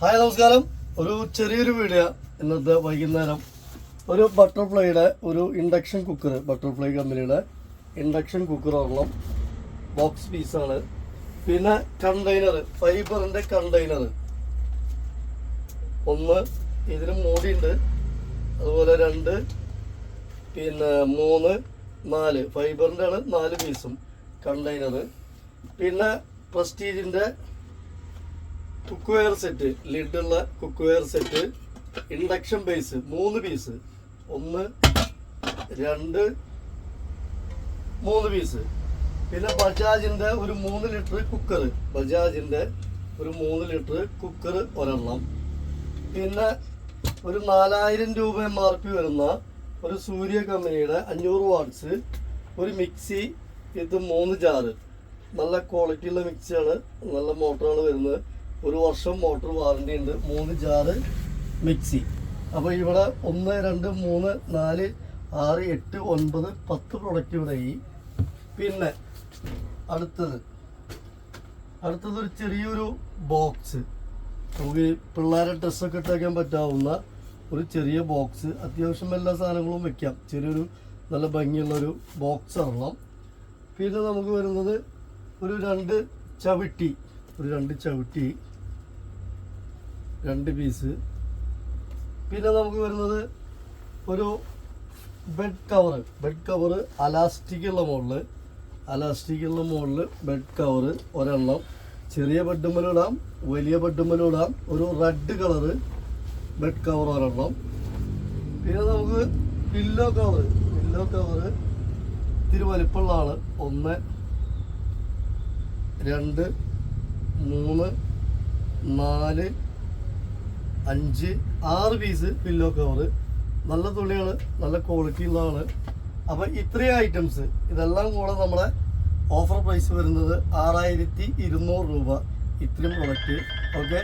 Hi നമസ്കാരം. ഒരു ചെറിയൊരു വീഡിയോ ഇന്നത്തെ വൈകുന്നേരം. ഒരു ബട്ടർഫ്ലൈയുടെ ഒരു ഇൻഡക്ഷൻ കുക്കർ ബട്ടർഫ്ലൈ കമ്പനിയുടെ ഇൻഡക്ഷൻ കുക്കർ ഒരെണ്ണം ബോക്സ് പീസാണ് പിന്നെ കണ്ടെയ്നർ ഫൈബറിന്റെ കണ്ടെയ്നർ ഒന്ന് ഇതിന് മൂടിയുണ്ട് അതുപോലെ രണ്ട് പിന്നെ മൂന്ന് നാല്. ഫൈബറിന്റെ ആണ് നാല് പീസും കണ്ടെയ്നർ പിന്നെ പ്രസ്റ്റീജിന്റെ കുക്ക് വെയർ സെറ്റ് ലിഡുള്ള cookware set induction base മൂന്ന് പീസ് ഒന്ന് രണ്ട് മൂന്ന് പീസ് പിന്നെ ബജാജിന്റെ ഒരു മൂന്ന് ലിറ്റർ കുക്കർ ബജാജിന്റെ ഒരു മൂന്ന് ലിറ്റർ കുക്കർ ഒരെണ്ണം. പിന്നെ ഒരു നാലായിരം രൂപ എം ആർ പി വരുന്ന ഒരു സൂര്യ കമ്പനിയുടെ അഞ്ഞൂറ് വാട്ട്സ് ഒരു മിക്സി ഇത് മൂന്ന് ജാറ് നല്ല ക്വാളിറ്റിയുള്ള മിക്സിയാണ് നല്ല മോട്ടറാണ് വരുന്നത്. ഒരു വർഷം മോട്ടോർ വാറണ്ടി ഉണ്ട്. മൂന്ന് ജാറ് മിക്സി. അപ്പോൾ ഇവിടെ ഒന്ന് രണ്ട് മൂന്ന് നാല് ആറ് എട്ട് ഒൻപത് പത്ത് പ്രൊഡക്റ്റ് ഇവിടെ ഈ. പിന്നെ അടുത്തത്. അടുത്തത് ഒരു ചെറിയൊരു ബോക്സ് നമുക്ക് പിള്ളേരെ ഡ്രസ്സൊക്കെ ഇട്ടേക്കാൻ പറ്റാവുന്ന ഒരു ചെറിയ ബോക്സ് അത്യാവശ്യം എല്ലാ സാധനങ്ങളും വെക്കാം. ചെറിയൊരു നല്ല ഭംഗിയുള്ളൊരു ബോക്സ് ആണല്ലോ പിന്നെ നമുക്ക് വരുന്നത് ഒരു രണ്ട് ചവിട്ടി. ഒരു രണ്ട് ചവിട്ടി. രണ്ട് പീസ് പിന്നെ നമുക്ക് വരുന്നത് ഒരു ബെഡ് കവറ് ബെഡ് കവർ അലാസ്റ്റിക്കുള്ള മുകളിൽ അലാസ്റ്റിക്കുള്ള മുകളിൽ ബെഡ് കവറ് ഒരെണ്ണം. ചെറിയ ബെഡുമ്മലും ഇടാം. വലിയ ബെഡുമ്മലും ഇടാം. ഒരു റെഡ് കളറ് ബെഡ് കവർ ഒരെണ്ണം. പിന്നെ നമുക്ക് പില്ലോ കവറ് പില്ലോ കവറ് ഇത്തിരി വലിപ്പമുള്ളതാണ്. ഒന്ന് രണ്ട് മൂന്ന് നാല് അഞ്ച് ആറ് പീസ് പില്ലോ കവർ നല്ല തുണിയാണ് നല്ല ക്വാളിറ്റി ഉള്ളതാണ്. അപ്പോൾ ഇത്രയും ഐറ്റംസ് ഇതെല്ലാം കൂടെ നമ്മുടെ ഓഫർ പ്രൈസ് വരുന്നത് ആറായിരത്തി ഇരുന്നൂറ് രൂപ ഇത്രയും പ്രൊഡക്റ്റ് ഓക്കെ